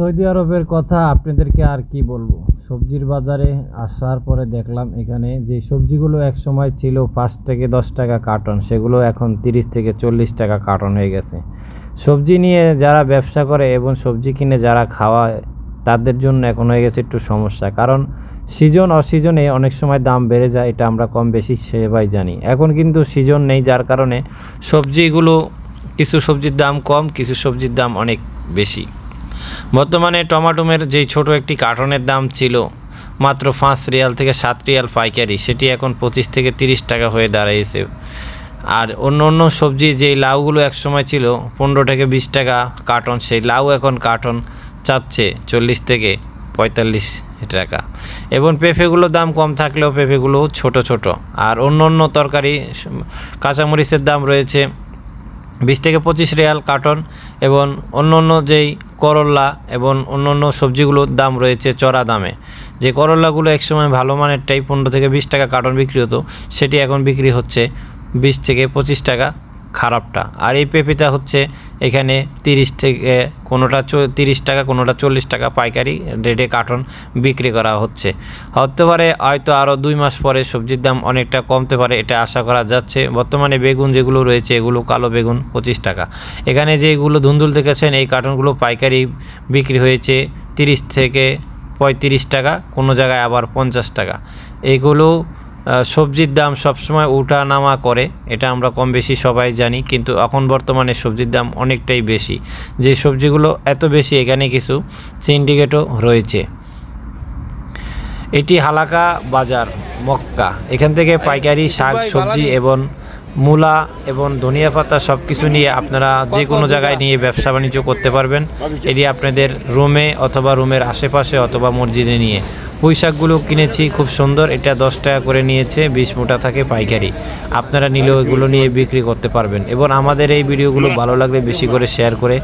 Saudi আরবের কথা আপনাদেরকে আর কি বলব? সবজির বাজারে আসার পরে দেখলাম এখানে যে সবজিগুলো এক সময় ছিল পাঁচ থেকে দশ টাকা কার্টন সেগুলো এখন তিরিশ থেকে চল্লিশ টাকা কার্টন হয়ে গেছে। সবজি নিয়ে যারা ব্যবসা করে এবং সবজি কিনে যারা খাওয়ায়, তাদের জন্য এখন হয়ে গেছে একটু সমস্যা। কারণ সিজন অসিজনে অনেক সময় দাম বেড়ে যায়, এটা আমরা কম বেশি সেবাই জানি। এখন কিন্তু সিজন নেই, যার কারণে সবজিগুলো, কিছু সবজির দাম কম, কিছু সবজির দাম অনেক বেশি। বর্তমানে টমাটোমের যেই ছোট একটি কার্টনের দাম ছিল মাত্র পাঁচ রিয়াল থেকে সাত রিয়াল পাইকারি, সেটি এখন পঁচিশ থেকে তিরিশ টাকা হয়ে দাঁড়িয়েছে আর অন্য অন্য সবজি যেই লাউগুলো একসময় ছিল, পনেরো থেকে বিশ টাকা কার্টন, সেই লাউ এখন কার্টন চাচ্ছে চল্লিশ থেকে পঁয়তাল্লিশ টাকা। এবং পেঁপেগুলোর দাম কম থাকলেও পেঁপেগুলো ছোট ছোট। আর অন্য অন্য তরকারি, কাঁচামরিচের দাম রয়েছে বিশ থেকে পঁচিশ রিয়াল কার্টন এবং অন্য অন্য যেই করল্লা এবং অন্য অন্য সবজিগুলোর দাম রয়েছে চড়া দামে। যে করল্লাগুলো একসময় ভালো মানেরটাই পনেরো থেকে বিশ টাকা কার্টন বিক্রি হতো, সেটি এখন বিক্রি হচ্ছে বিশ থেকে পঁচিশ টাকা। খারাপটা। আর এই পেঁপেটা হচ্ছে এখানে তিরিশ থেকে কোনোটা তিরিশ টাকা, কোনোটা চল্লিশ টাকা পাইকারি রেটে কার্টন বিক্রি করা হচ্ছে। হতে পারে হয়তো আরও দুই মাস পরে সবজির দাম অনেকটা কমতে পারে, এটা আশা করা যাচ্ছে। বর্তমানে বেগুন যেগুলো রয়েছে, এগুলো কালো বেগুন পঁচিশ টাকা। এখানে যেগুলো ধুন্দুল দেখেছেন, এই কার্টনগুলো পাইকারি বিক্রি হয়েছে তিরিশ থেকে পঁয়ত্রিশ টাকা, কোনো জায়গায় আবার পঞ্চাশ টাকা। এগুলো সবজির দাম সবসময় উঠা নামা করে এটা আমরা কম বেশি সবাই জানি কিন্তু এখন বর্তমানে সবজির দাম অনেকটাই বেশি। যে সবজিগুলো এত বেশি এখানে কিছু সিন্ডিকেটও রয়েছে। এটি হালাকা বাজার মক্কা। এখান থেকে পাইকারি শাক সবজি এবং মূলা এবং ধনিয়া পাতা সব কিছু নিয়ে আপনারা যে কোনো জায়গায় নিয়ে ব্যবসা বাণিজ্য করতে পারবেন। এটি আপনাদের রুমে অথবা রুমের আশেপাশে অথবা মসজিদে নিয়ে। পুঁই শাকগুলো কিনেছি, খুব সুন্দর। এটা দশ টাকা করে নিয়েছে, বিশ মোটা থাকে পাইকারি। আপনারা নিলেও এগুলো নিয়ে বিক্রি করতে পারবেন। এবং আমাদের এই ভিডিওগুলো ভালো লাগলে বেশি করে শেয়ার করে